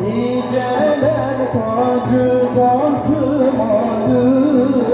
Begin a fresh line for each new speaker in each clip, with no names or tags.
Niceler tacı tahtım adını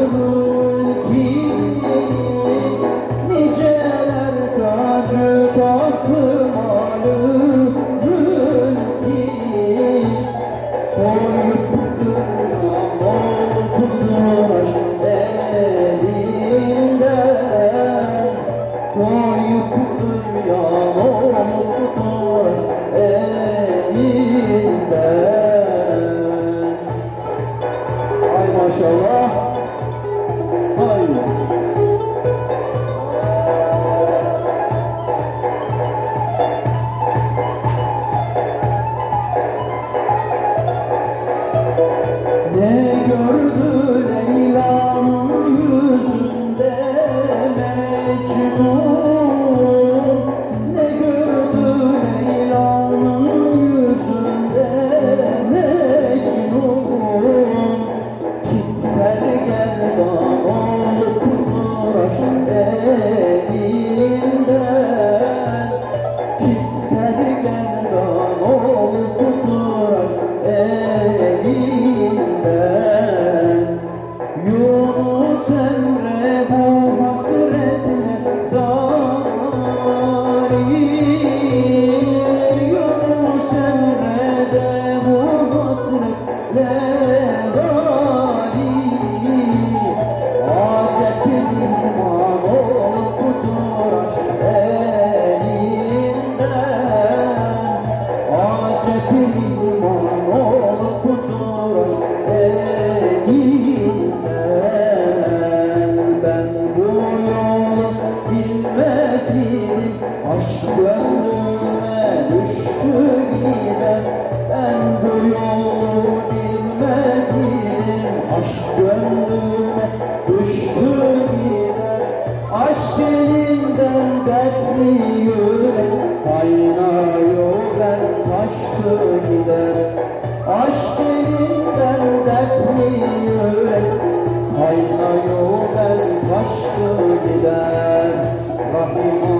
Hello. Gönlüme düştü giden Ben bu bilmez miyim Aşk gönlüme düştü giden Aşk elinden dertli yürek ben taştı gider Aşk elinden dertli yürek ben taştı gider Rahim